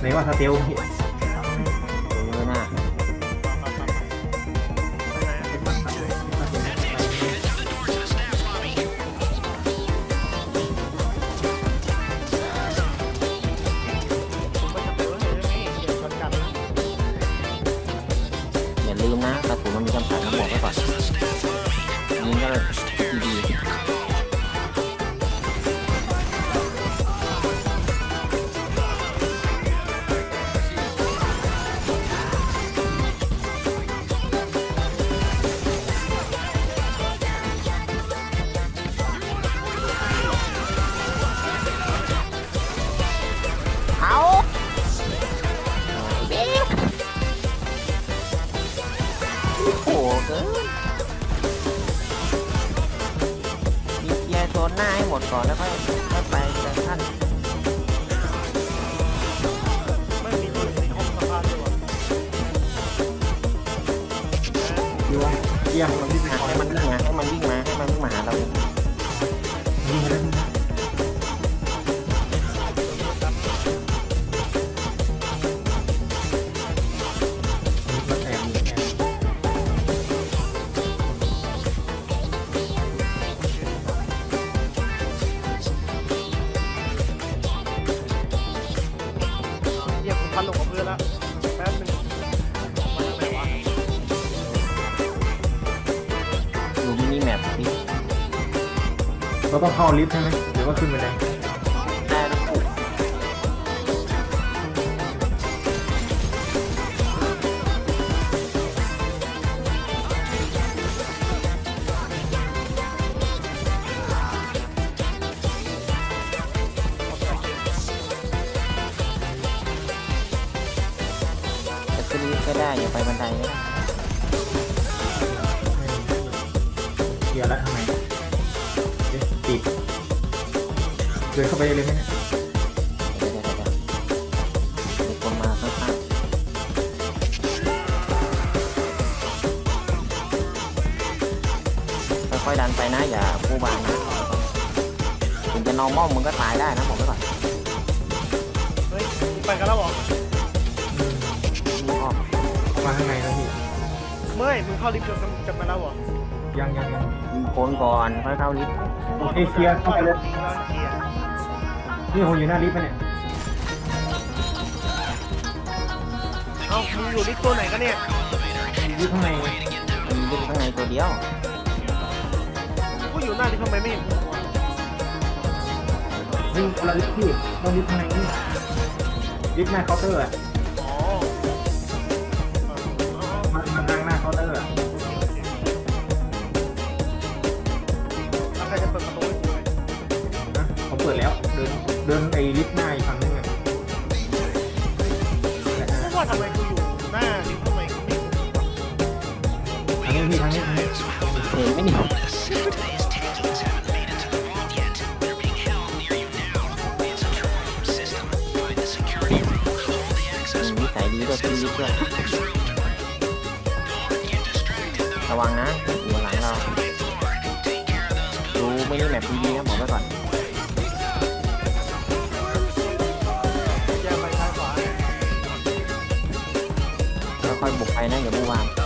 ไหนว่า ลิฟต์ใช่ไหมหรือว่าขึ้นไปได้ไดจะขึ้นลิฟต์ก็ได้อย่าไปบันไดก็ไดินเข้าไปเลยไหมเนี่ยเดี๋ยวเดี๋ยวเดี๋ยวมีคนมาข้างๆค่อยๆดันไปนะ อย่าผู้บานนะถึงจะ normal มึงก็ตายได้นะผมไว้ก่อนเฮ้ยมึงไปกันแล้วเหรอมึงออกเข้ามาข้างในแล้วพี่เมื่อยมึงเข้าลิฟต์กันกันมาแล้วเหรอยังยังยังยิงโคนก่อนค่อยเข้าลิฟต์เอ้ยเคลียร์เข้าไปเลย เคลียร์ นี่ผมอยู่หน้าลิฟต์ปะเนี่ยเอ้ามึงอยู่ลิฟต์ตัวไหนกันเนี่ยลิฟต์ข้างในมันมีลิฟต์ข้างในตัวเดียวกูอยู่หน้าลิฟต์ทำไมไม่เห็นกูวะนี่คนละลิฟต์พี่ต้องลิฟต์ข้างในนี่ลิฟต์หน้าเคาน์เตอร์อะ เดินเดินไอ้ลิฟต์หน้าอีกฝั่งนึงอะกูว่าทำไมกูอยู่หน้าลิฟต์ทำไมกูไม่เห็นทางนี้พี่ทางนี้ทางนี้เห็นไหมนี่อืมนิสัยดีด้วยพี่ลิฟต์ด้วยระวังนะอยู่หลังเรา ดูไม่นี่แมปดีๆนะบอกไว้ก่อน ไปนะอย่าบูวาง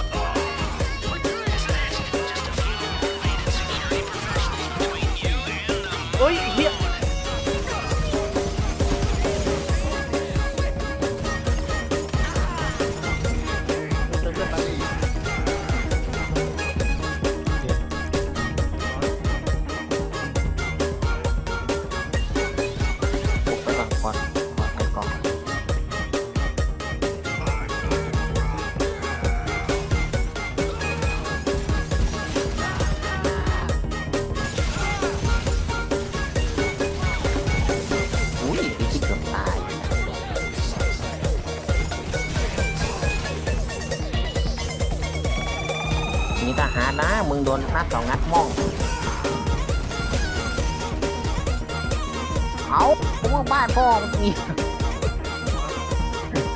งโดนนัดสองนัดม่อง เอาผมว่าบ้านพ่อมึงมี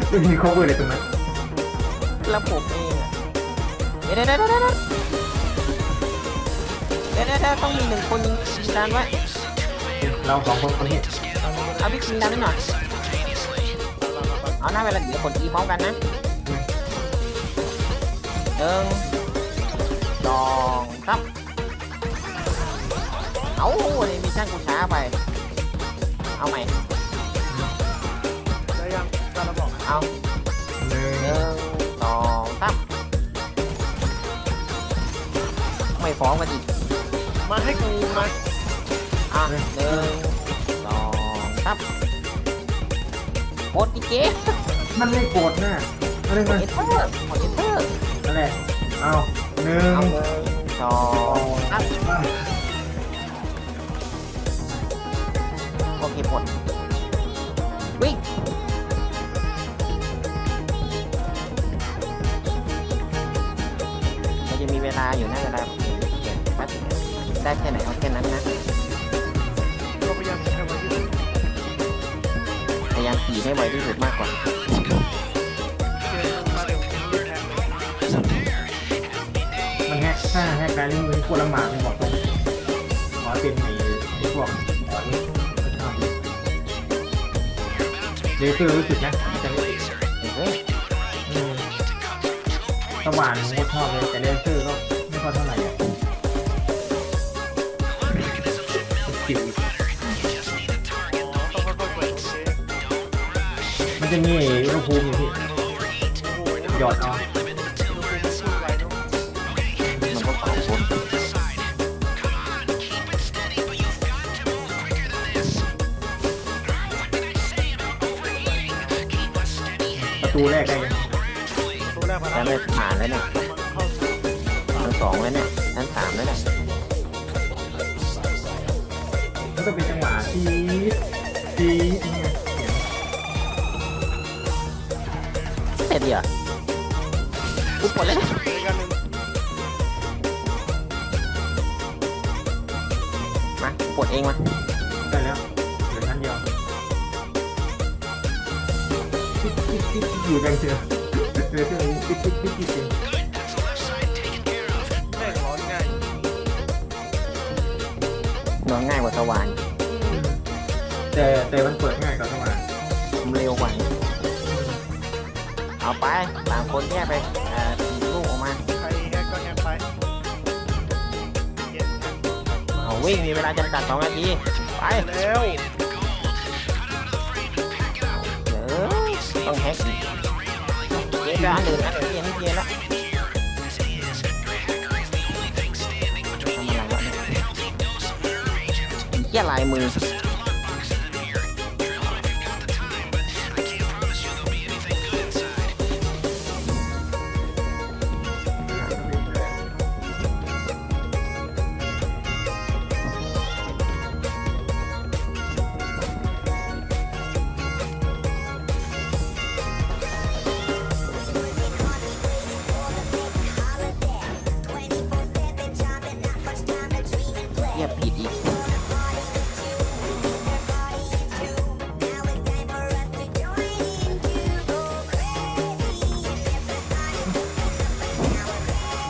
ไม่มี cover เลยตรงนั้นระบบเองอะเดี๋ยวเดี๋ยวเดี๋ยวเดี๋ยวเดี๋ยวเดี๋ยวเดี๋ยวต้องมีหนึ่งคนยิงยิงดันไว้เราสองคนคนนี้เอาพี่ยิงดันนิดหน่อยมามามาเอาหน้าเวลาเดี๋ยวกดอีพร้อมกันนะหนึ่งสอง สามเอาอันนี้มีช่างกูช้าไป เอาใหม่ ได้ยังตาเราบอกเอาหนึ่งหนึ่งสองสามไม่ฟ้องกันอีกมาให้กูมาอะหนึ่งสองสามกดอีกเจ๊มันไม่กดนะเอาหนึ่งกมาดเอเตอร์กดเอเตอร์นั่นแหละเอาหนึ่งเอาหนึ่ง สองสามโอเคหมดวิ่งมันจะมีเวลาอยู่นะเวลาได้แค่ไหนเอาแค่นั้นนะพยายามใช้ไว้ที่สุดพยายามขี่ให้ไวที่สุดมากกว่า ถ้าแฮกการเล่นมือโคตรลำบากเลยบอกตรงขอเป็นไอ้ไอ้พวกขอนเลเซอร์รู้สึกนะจะไม่เฮ้ยอืมสว่านผมก็ชอบเลยแต่เลเซอร์ก็ไม่ค่อยเท่าไหร่อะจิ๋วมันจะมีอุณหภูมิอยู่พี่หหยอดเอา ตูแรกได้ยังตัวแรกมาแล้วแล้วไม่ผ่านแล้วเนี่ยเข้าสู่ชั้นสองแล้วเนี่ยชั้นสามแล้วเนี่ยมันก็เป็นจังหวะที่ที่เนี่ยเสร็จดิอะกูปวดแล้วเนี่ยรายการหนึ่งมากูปวดเองมาได้แล้ว ปิ๊บปิ๊บปิ๊บอยู่กันเชียวเจอเจอปิ๊บปิ๊บปิ๊บปิ๊บปิ๊บแม่งร้อนง่ายนอนง่ายกว่าสว่านแต่แต่มันเปิดง่ายกว่าสว่านเร็วกว่าเอาไปต่างคนแยกไปเอ่อถีบลูกออกมา ใครแฮกก็แฮกไปเย็นเอาวิ่งมีเวลาจำกัดสองนาที ไปแล้ว ต้องแฮกอีกเจ๊ก็อันอื่นอันอื่นที่ยังไม่เจ๊ละทำอะไรวะเนี่ยเหี้ยลายมือ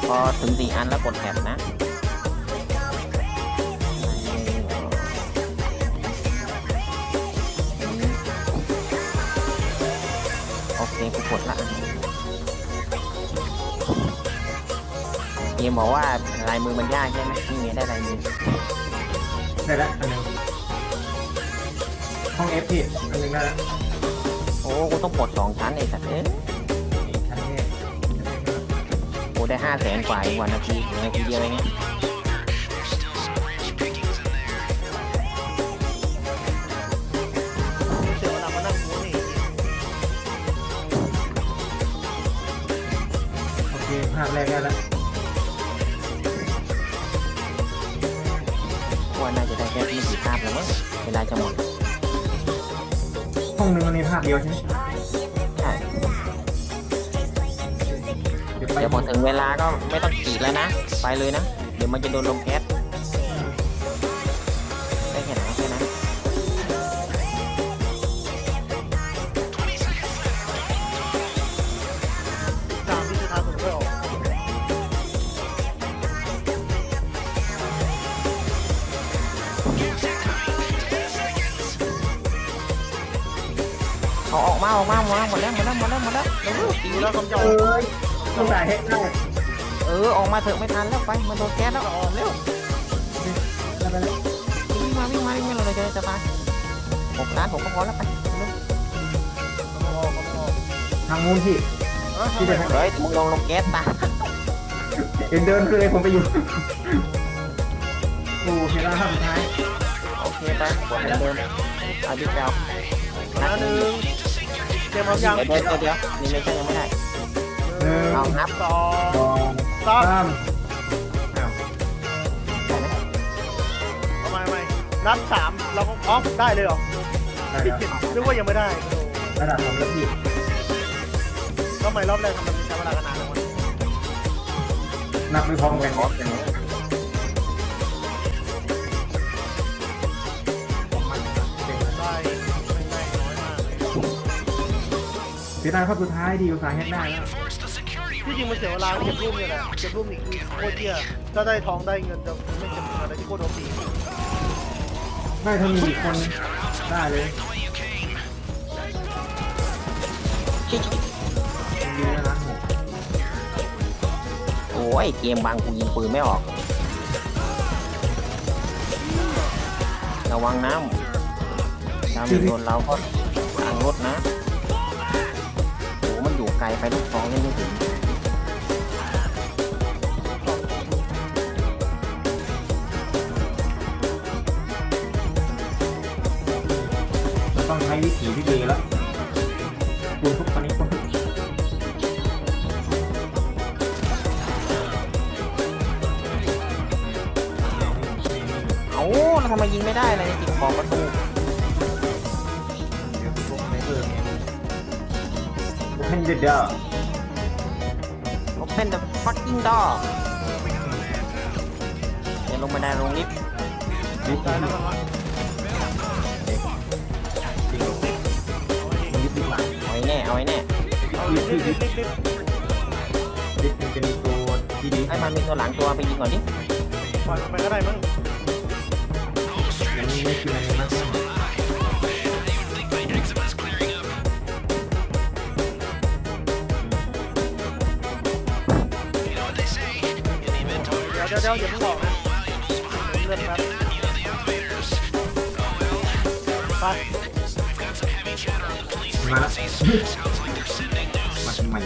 พอถึงสี่อันแล้วกดแถบนะโอเคกูกดละเกมบอกว่าลายมือมันยากใช่ไหมนี่ไงได้ลายมือได้แล้วอันหนึงห้องเอฟพี่อันหนึงได้แล้วโอ้กูต้องปลดสองชั้นไอ้สัตว์เอ้ยนี่ชั้นนี้กู ได้ห้าแสนกว่าวันนาทีหนึ่งนาทีเดียวเองเนี่ยเสียเวลามานั่งกูนี่โอเคภาพแรกได้แล้วว่าน่าจะได้แค่ไม่กี่ภาพแล้วมั้งเวลาจะหมดห้องนึงมันมีภาพเดียวใช่ไหม เดี๋ยวพอถึงเวลาก็ไม่ต้องกรีดแล้วนะ ไปเลยนะ เดี๋ยวมันจะโดนลมแก๊สได้แค่ไหนแค่นั้นตามที่จะทำผมไม่ออกโอเอาออกมาออกมาออกมาหมดแล้วหมดแล้วหมดแล้วหมดแล้วเร็วๆตีดูแล้วคำจอเอ้ย ต้องได้ให้ได้เออออกมาเถอะไม่ทันแล้วไปมันโดนแก๊สแล้วออกเร็วแล้วไปเลยวิ่งมาวิ่งมาวิ่งมาเราจะจะตายหกล้านผมก็พอแล้วไปเร็วทางนู้นพี่ที่เดินเฮ้ยมึงลงลงแก๊สตาเอ็นเดินคือเลยผมไปอยู่โอ้เห็นแล้วครับสุดท้ายโอเคไปกดเหมือนเดิมเอาดิแกวนะหนึ่งเตรียมพร้อมยังเดี๋ยวเดี๋ยวเดี๋ยวนี่ไม่ใช่ยังไม่ได้หนึ่ งเอานับ สองสองสามสามอ้าวได้ไหมเอาใหม่เอาใหม่นับสามเราก็อ๋อได้เลยเหรอได้แล้วนึกว่ายังไม่ได้โอ้ระดับผมแล้วพี่ก็ไม่รอบแรกทำไมใช้เวลากันนานจังวะนับไม่พร้อมกันขออย่างนี้ได้ไม่ได้น้อยมากเลย เสียดายข้อสุดท้ายดีอุตส่าห์เฮ็ดได้แล้ว ที่จริงมันเสียเวลาเก็บรูปเนี่ยแหละเก็บรูปนี่คือโคตรเยี่ยถ้าได้ทองได้เงินจะไม่เก็บอะไรที่โคตรโอปีได้ถ้ามีอีกคนได้เลยชิชิดีนะร้านหกโอ้ยเกมบางกูยิงปืนไม่ออก ระวังน้ำน้ำโดนเราก็ทางรถนะโอ้มันอยู่ไกลไปลูกซองเล่นไม่ถึง บุคคลเดอร์ Open the fucking door เดี๋ยวลงบันไดลงลิฟต์ลิฟต์ได้แล้วกันวะจริงมันลิฟต์ดีกว่าเอาไว้แน่เอาไว้แน่เอาลิฟต์ลิฟต์ลิฟต์ลิฟต์ลิฟต์มันจะมีตัวที่ดีให้มันมีตัวหลังตัวไปยิงก่อนดิปล่อยมันไปก็ได้มั้งยังไม่คืออะไรมาก ดี๋ยวเดี๋ยวเดี๋ยวอย่าเพิ่งบอกนะเลื่อนแป๊บไปมาแล้ว มาทำไม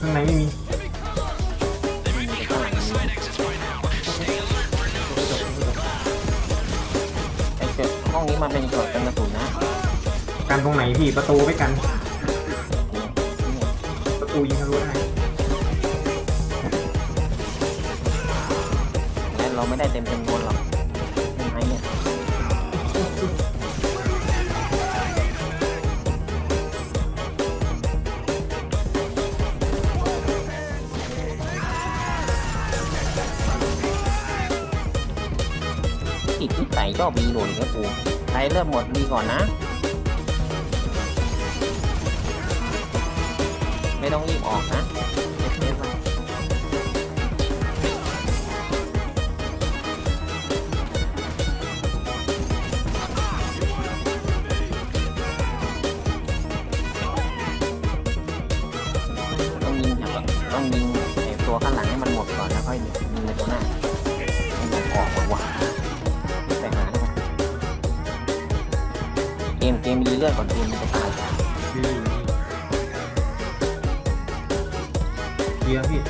ข้างในไม่มีข้างหลังมีไอ้เจ้าห้องนี้มันเป็นจุดกันกระสุนนะ กันตรงไหนพี่ประตูไม่กันป รูยิงทะลุได้และเราไม่ได้เต็มจำนวนหรอกใช่ไหมเนี่ยติดที่ใส่ชอบมีหลดอีกแล้วกูใครเริ่มหมดดีก่อนนะ เลือดก่อนเกมมันจะตายพี่เดียวพี่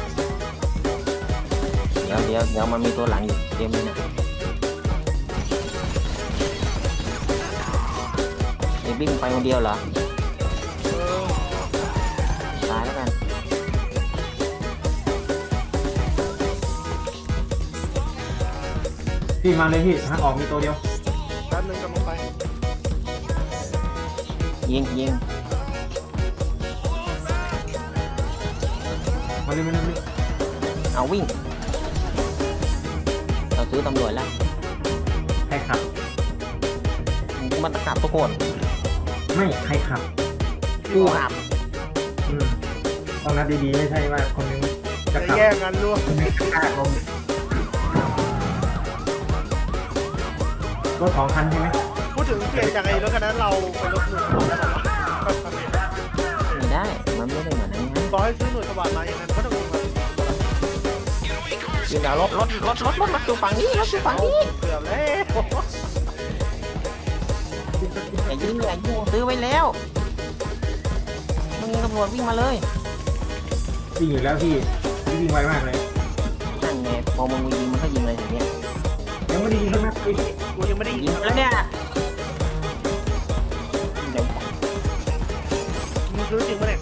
เดี๋ยวเดี๋ยวเดี๋ยวมันมีตัวหลังอยู่เกมนี้นะไอ้บิ้งไปคนเดียวเหรอเออตายแล้วกันพี่มาเลยพี่ทางออกมีตัวเดียว แป๊บนึงกำลังไป ยิงยิงมาเลยมาเลยมาเลยเอาวิ่ง เราซื้อตำรวจแล้วใครขับมันตะกลับทุกคนไม่ใครขับกูขับอืมต้องนัดดีๆไม่ใช่ว่าคนนึงจะจะขับแย่งกันด้วยคนนึงจะฆ่าลมรถสองคันใช่ไหมพูด ถึงเปลี่ยนจากไอ้รถคันนั้นเราเป็นรถหนึ่งได้หรอวะไม่ได้ มันไม่ได้เหมือนอันนี้บอกให้ซื้อหน่วยสวัสดิ์มาอย่างนั้นก็ต้องมีมายิงดาวรถรถรถรถรถรถอยู่ฝั่งนี้รถอยู่ฝั่งนี้เกือบแล้วอย่ายิงอย่ายิงซื้อไว้แล้ว มึงตำรวจวิ่งมาเลยวิ่งอยู่แล้วพี่พี่วิ่งไวมากเลยนั่นไงพอมึงยิงมันก็ยิงเลยอย่างเงี้ยยังไม่ได้ยิงสักนัดเลยกูยังไม่ได้ยิยิงงแล้วเนี่ย ซื้อจริงปะเนี่ย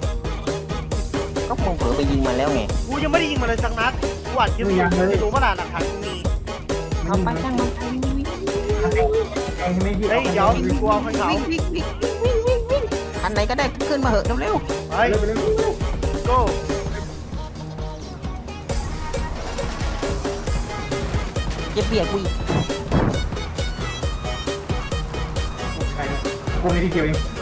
ก็คงเผลอไปยิงมันแล้วไงกูยังไม่ได้ยิงมาเลยสักนัดกูอัดคลิปอยู่ไม่รู้ว่าหลักฐานกูมีเอาไปช่างมันไปวิ่งวิ่งแองใช่ไหมพี่เฮ้ยเดี๋ยวกูเอาคันขาววิ่งวิ่งวิ่งวิ่งวิ่งคันไหนก็ได้ขึ้นมาเหอะเร็วไปเร็วไปเร็วโก้ๆจะเบียดกูอีกใครเนี่ยกูไม่ได้เกี่ยวเอง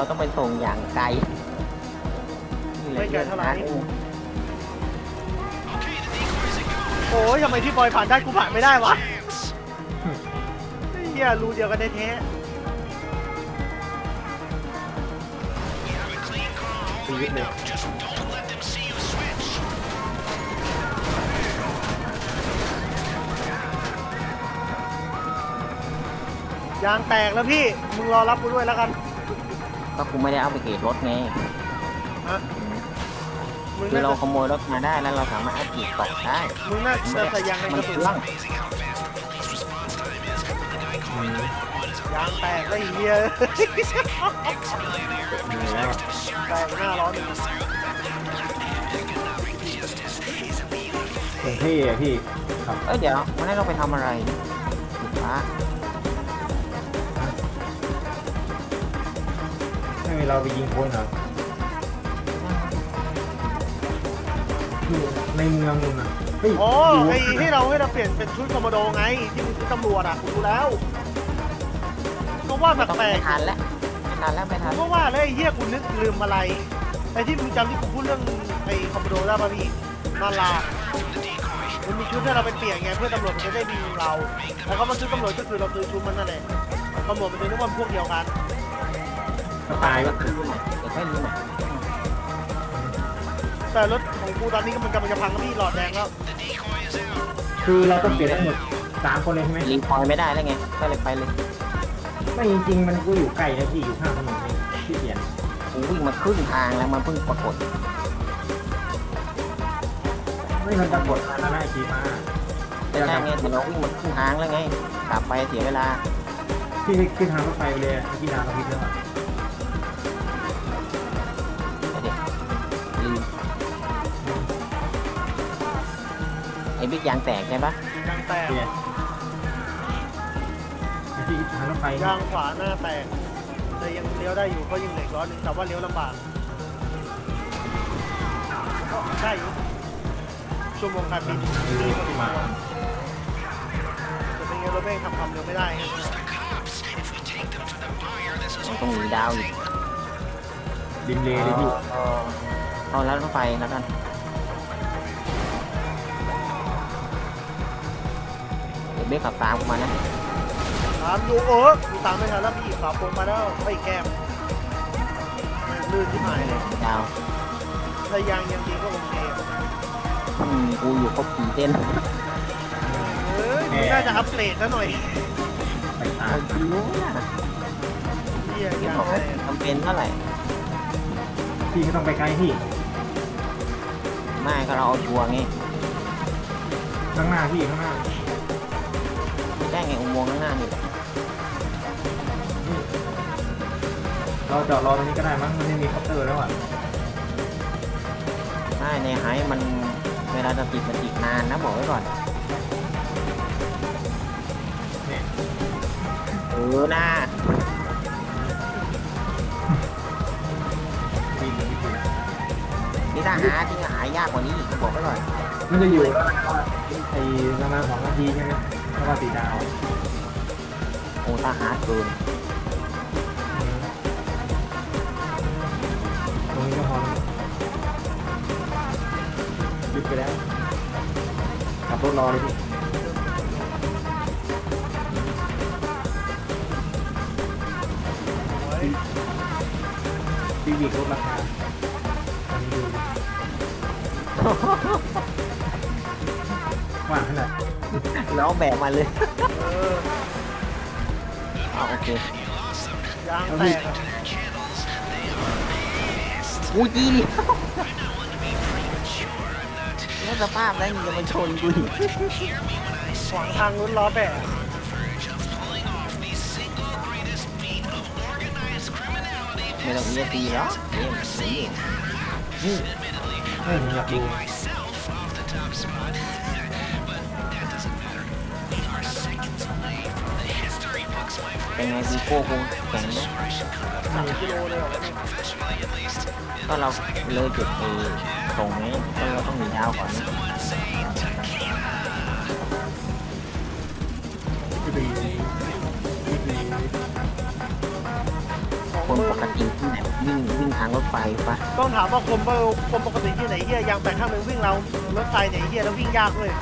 เดี๋ยวเราเป็นเราต้องไปส่งอย่างไกลนี่แหละเรื่องทางเองโอ้ยทำไมพี่บอยผ่านได้กูผ่านไม่ได้วะเฮียรูเดียวกันได้แท้ชีวิตเลยยางแตกแล้วพี่ มึงรอรับกูด้วยแล้วกัน ก็กูไม่ได้เอาไปเกรดรถไงฮะมึงคือน่าเราจะขโมยรถมาได้แล้วเราสามารถเอากรีดตกได้มึงน่าจะใส่ยางในมักนระสุนเรื่องอืมยางแตกแล้วไอ้เฮียเหนื่อยแล้วแตกหน้าร้อนเลยผมเท่อะพี่ครับเอ้ยเดี๋ยวมันให้เราไปทำอะไรสีฟ้า ให้เราไปยิงคนเหรออยู่ในเมืองนู่นน่ะเฮ้ยอ๋ออยู่ไอ้ให้เราให้เราเปลี่ยนเป็นชุดคอมโมโดไง ที่มึงชุดตำรวจอะกูรู้แล้วก็ว่าไม่ต้องแปลไม่กทันแล้วไม่ทันแล้วไม่ทันๆก็ว่าแล้วไอ้เฮียกูนึกลืมอะไรไอ้ที่มึงจำที่กูพูดเรื่องไอ้คอมโมโดได้ป่ะพี่นาลามันมีชุดให้เราไปเปลี่ยนไงเพื่อตำรวจมันจะได้มีเราแล้วก็มาซื้อตำรวจก็คือเราซื้อชุดมันนั่นแหละตำรวจมันจะนึกว่าพวกเดียวกัน ก็ตายก็เดี๋ยวค่อยรู้ใหม่แต่รถของกูตอนนี้ก็มันกำลังจะพังแล้วพี่หลอดแดงแล้วคือเราต้องเปลี่ยนทั้งหมดสามคนเลยใช่ไหมรีคอยไม่ได้แล้วไง ก็เลยไปเลยไม่จริงๆมันก็อยู่ใกล้นะพี่อยู่ข้างถนนเองที่เปลี่ยนกูวิ่งมาครึ่งทางแล้วมันเพิ่งปรากฏไม่มันปรากฏมาแล้วนะไอจีมาแต่ใช่ไงแต่เราวิ่งมาครึ่งทางแล้วไงกลับไปเสียเวลาพี่ขึ้นทางรถไฟไปเลยที่ดาวกับพี่แล้วอะ ยางแตกใช่ปะยางแตกเปลี่ยนที่ทางรถไฟยางขวาหน้าแตกแต่ยังเลี้ยวได้อยู่เพราะยังเหล็กร้อนหนึงแต่ว่าเลี้ยวลำบากก็ได้อยู่ชั่วโมงการบินดีกว่าที่มาแต่เป็นไงรถแม่งทำความเร็วไม่ได้ไงมันต้องหนีดาวอีกดิมเลย์เลยพี่เออเอาแล้วรถไฟแล้วกัน เบียวเบคขับตามกูมานะตามอยู่เออกูตามไม่ทันแล้วพี่ฝาโปรงมาแล้วไม่แก้มลื่นที่หายเลยดาวถ้ายางยังดีก็โอเคอืมกูอยู่ครบสี่เส้นเอ้ยมึงน่าจะอัปเกรดซะหน่อยไปตาเอามจริงนะเฮียนี่ยางบอกแตว่ากจำเป็นเท่าไหร่พี่ก็ต้องไปไกลพี่ไม่ก็เราเอาชัวร์ไงข้างหน้าพี่ข้างหน้า ไม่ได้ไงอุโมงค์ข้างหน้านี่เราจอดรอตรงนี้ก็ได้มั้งมันไม่มีคอปเตอร์แล้วอะไม่ในไฮมันเวลาจะติดมันติดนานนะบอกไว้ก่อนเนี่ยเออหน้ามีมีวิธีนะนี่ถ้าหาที่หายากกว่านี้อีกบอกไว้ก่อนมันจะอยู่แล้วก็ไอ้ประมาณสองนาทีใช่ไหมถ้าว่าสีดาว โอ้ถ้าหาเกินตรงนี้ก็พอแล้วหยุดไปแล้วขับรถรอเลยพี่โอ้ยซีวิกลดราคาตอนนี้ดูว่าขนาดแล้วแบกมาเลยเออเอาโอเคยางแตกอะอู้จีดิแล้วสภาพนั้นยังจะมาชนกูอีกขวางทางลุ้นล้อแบกไม่ต้องเอียตีแล้วเกมนี้นี่เฮ้ยผมอยากดู เป็นไงซีโก้คงแข็งไหมกิโลเลยเหรอเนี่ยก็เราเลยจุดเอตรงนี้ก็เราต้องหนียาวก่อนนะดีดีคนปกติที่ไหนวิ่งวิ่งทางรถไฟปะต้องถามว่าคนเบอร์คนปกติที่ไหนเฮียยางแตกข้างหนึ่งวิ่งเรารถไฟไหนเฮียแล้ววิ่งยากเลย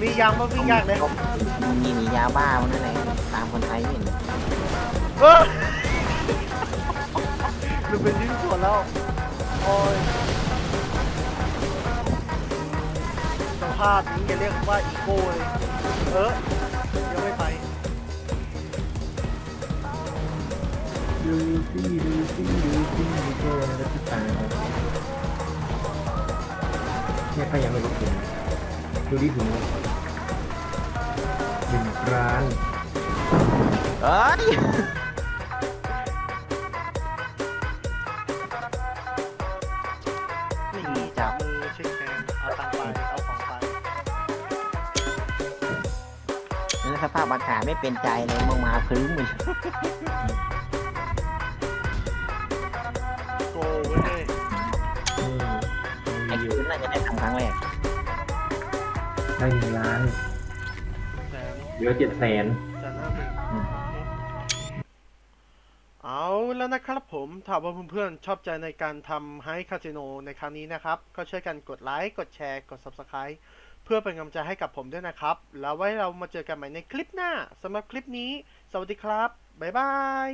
มียางมาวิ่งยากเลยมันมีหนียาบ้าวันนั่นแหละตามคนไทยเห็นเออหรือเป็นลิ้นส่วนแล้วโอ้ยสภาพนี้อย่าเรียกว่าอีโก้เลย เออยังไม่ไปดูสิดูสิดูสิดูโจ้แล้วที่ตายเนี่ยก็ยังไม่รู้ถึงดูที่ถึงหนึ่ง ร้านเอ้ยนี่จับมือเช็คแขนเอาตังค์ไป เอาของไป แล้วสภาพอากาศไม่เป็นใจเลยมึงมาพื้นมึงโกเว้ยอืมไอ้มีอยู่พื้นน่าจะได้ทำครั้งแรกได้หนึ่งล้านแสน เหลือเจ็ดแสนแสนห้าหมื่นเอาแล้วนะครับผมถาว่าเพื่อนๆ ชอบใจในการทำให้คาสิโนในครั้งนี้นะครับ ก็ช่วยกันกดไลค์ กดแชร์ กด Subscribe เพื่อเป็นกำลังใจให้กับผมด้วยนะครับ แล้วไว้เรามาเจอกันใหม่ในคลิปหน้าสำหรับคลิปนี้ สวัสดีครับ บ๊ายบาย